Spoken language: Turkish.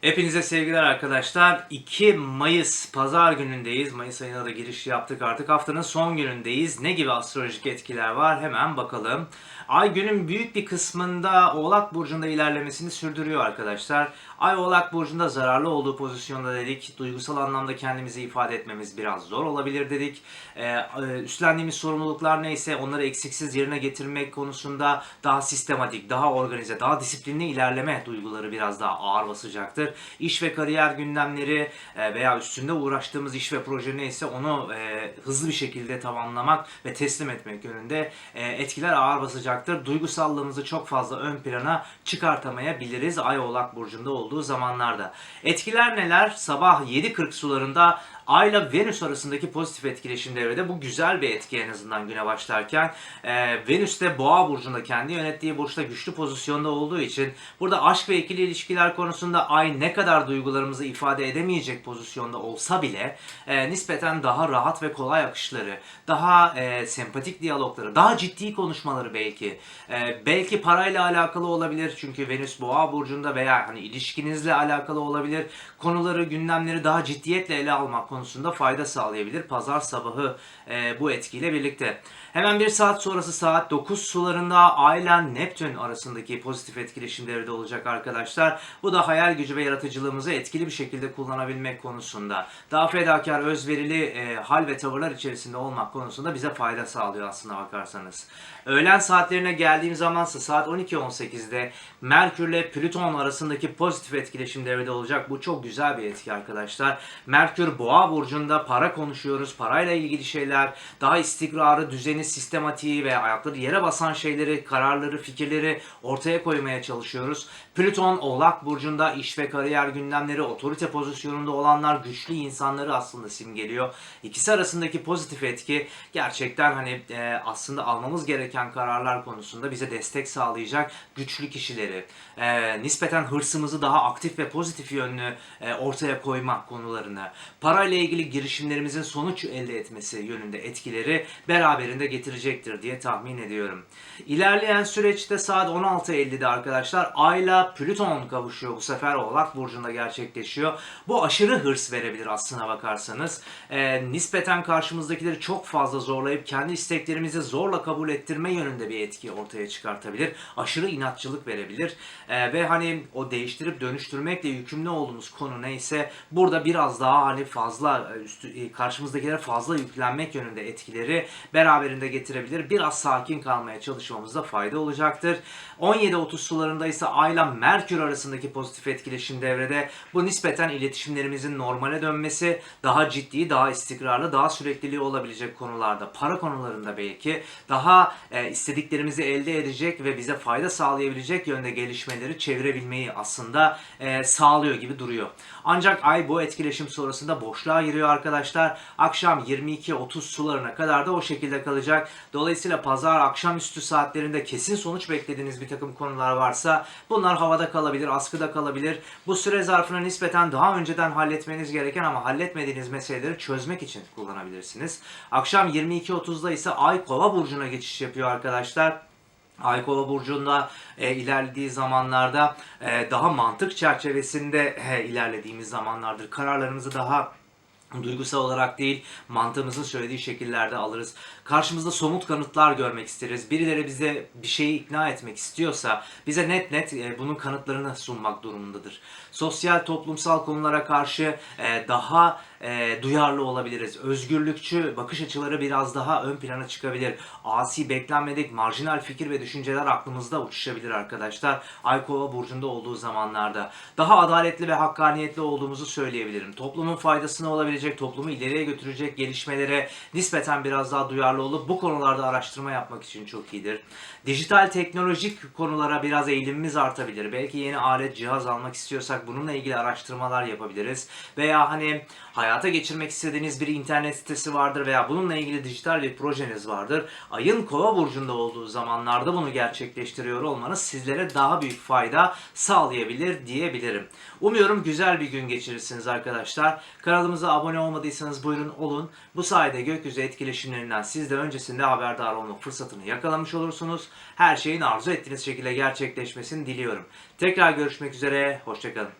Hepinize sevgiler arkadaşlar. 2 Mayıs pazar günündeyiz. Mayıs ayına da giriş yaptık artık. Haftanın son günündeyiz. Ne gibi astrolojik etkiler var? Hemen bakalım. Ay günün büyük bir kısmında Oğlak Burcu'nda ilerlemesini sürdürüyor arkadaşlar. Ay Oğlak Burcu'nda zararlı olduğu pozisyonda dedik. Duygusal anlamda kendimizi ifade etmemiz biraz zor olabilir dedik. Ee, üstlendiğimiz sorumluluklar neyse onları eksiksiz yerine getirmek konusunda daha sistematik, daha organize, daha disiplinli ilerleme duyguları biraz daha ağır basacaktır. İş ve kariyer gündemleri e, veya üstünde uğraştığımız iş ve proje neyse onu e, hızlı bir şekilde tamamlamak ve teslim etmek yönünde e, etkiler ağır basacaktır. Duygusallığımızı çok fazla ön plana çıkartamayabiliriz Ay Oğlak Burcu'nda olduğu zamanlarda. Etkiler neler? Sabah 7.40 sularında Ay ile Venüs arasındaki pozitif etkileşim devrede. Bu güzel bir etki en azından güne başlarken. Ee, Venüs de Boğa burcunda kendi yönettiği burçta güçlü pozisyonda olduğu için burada aşk ve ikili ilişkiler konusunda Ay ne kadar duygularımızı ifade edemeyecek pozisyonda olsa bile e, nispeten daha rahat ve kolay akışları, daha e, sempatik diyalogları, daha ciddi konuşmaları belki. E, belki parayla alakalı olabilir çünkü Venüs Boğa burcunda veya hani ilişkinizle alakalı olabilir. Konuları, gündemleri daha ciddiyetle ele almak konusunda fayda sağlayabilir. Pazar sabahı e, bu etkiyle birlikte. Hemen bir saat sonrası saat 9 sularında Ay ile Neptün arasındaki pozitif etkileşim devrede olacak arkadaşlar. Bu da hayal gücü ve yaratıcılığımızı etkili bir şekilde kullanabilmek konusunda. Daha fedakar, özverili e, hal ve tavırlar içerisinde olmak konusunda bize fayda sağlıyor aslında bakarsanız. Öğlen saatlerine geldiğim zamansa saat 12.18'de Merkür ile Plüton arasındaki pozitif etkileşim devrede olacak. Bu çok güzel bir etki arkadaşlar. Merkür Boğa burcunda para konuşuyoruz. Parayla ilgili şeyler, daha istikrarı, düzeni, sistematiği ve ayakları yere basan şeyleri, kararları, fikirleri ortaya koymaya çalışıyoruz. Plüton Oğlak burcunda iş ve kariyer gündemleri, otorite pozisyonunda olanlar, güçlü insanları aslında simgeliyor. İkisi arasındaki pozitif etki gerçekten hani e, aslında almamız gereken kararlar konusunda bize destek sağlayacak güçlü kişileri, e, nispeten hırsımızı daha aktif ve pozitif yönlü e, ortaya koyma konularını, parayla ilgili girişimlerimizin sonuç elde etmesi yönünde etkileri beraberinde getirecektir diye tahmin ediyorum. İlerleyen süreçte saat 16.50'de arkadaşlar Ayla Plüton kavuşuyor bu sefer Oğlak Burcu'nda gerçekleşiyor. Bu aşırı hırs verebilir aslına bakarsanız. E, nispeten karşımızdakileri çok fazla zorlayıp kendi isteklerimizi zorla kabul ettirme yönünde bir etki ortaya çıkartabilir. Aşırı inatçılık verebilir. E, ve hani o değiştirip dönüştürmekle yükümlü olduğumuz konu neyse burada biraz daha hani fazla e, üstü, e, karşımızdakilere fazla yüklenmek yönünde etkileri beraberinde getirebilir. Biraz sakin kalmaya çalışmamızda fayda olacaktır. 17.30 sularında ise Ayla Merkür arasındaki pozitif etkileşim devrede. Bu nispeten iletişimlerimizin normale dönmesi, daha ciddi, daha istikrarlı, daha sürekliliği olabilecek konularda, para konularında belki daha e, istediklerimizi elde edecek ve bize fayda sağlayabilecek yönde gelişmeleri çevirebilmeyi aslında e, sağlıyor gibi duruyor. Ancak ay bu etkileşim sonrasında boşluğa giriyor arkadaşlar. Akşam 22-30 sularına kadar da o şekilde kalacak. Dolayısıyla pazar akşamüstü saatlerinde kesin sonuç beklediğiniz bir takım konular varsa bunlar havada kalabilir, askıda kalabilir. Bu süre zarfına nispeten daha önceden halletmeniz gereken ama halletmediğiniz meseleleri çözmek için kullanabilirsiniz. Akşam 22.30'da ise Ay Kova burcuna geçiş yapıyor arkadaşlar. Ay Kova burcunda e, ilerlediği zamanlarda e, daha mantık çerçevesinde e, ilerlediğimiz zamanlardır. Kararlarımızı daha duygusal olarak değil mantığımızın söylediği şekillerde alırız. Karşımızda somut kanıtlar görmek isteriz. Birileri bize bir şeyi ikna etmek istiyorsa bize net net e, bunun kanıtlarını sunmak durumundadır. Sosyal toplumsal konulara karşı e, daha e, duyarlı olabiliriz. Özgürlükçü bakış açıları biraz daha ön plana çıkabilir. Asi beklenmedik marjinal fikir ve düşünceler aklımızda uçuşabilir arkadaşlar. Aykova burcunda olduğu zamanlarda. Daha adaletli ve hakkaniyetli olduğumuzu söyleyebilirim. Toplumun faydasına olabilecek, toplumu ileriye götürecek gelişmelere nispeten biraz daha duyarlı olup bu konularda araştırma yapmak için çok iyidir. Dijital teknolojik konulara biraz eğilimimiz artabilir. Belki yeni alet, cihaz almak istiyorsak bununla ilgili araştırmalar yapabiliriz. Veya hani hayata geçirmek istediğiniz bir internet sitesi vardır veya bununla ilgili dijital bir projeniz vardır. Ayın kova burcunda olduğu zamanlarda bunu gerçekleştiriyor olmanız sizlere daha büyük fayda sağlayabilir diyebilirim. Umuyorum güzel bir gün geçirirsiniz arkadaşlar. Kanalımıza abone olmadıysanız buyurun olun. Bu sayede gökyüzü etkileşimlerinden siz de öncesinde haberdar olma fırsatını yakalamış olursunuz. Her şeyin arzu ettiğiniz şekilde gerçekleşmesini diliyorum. Tekrar görüşmek üzere, hoşçakalın.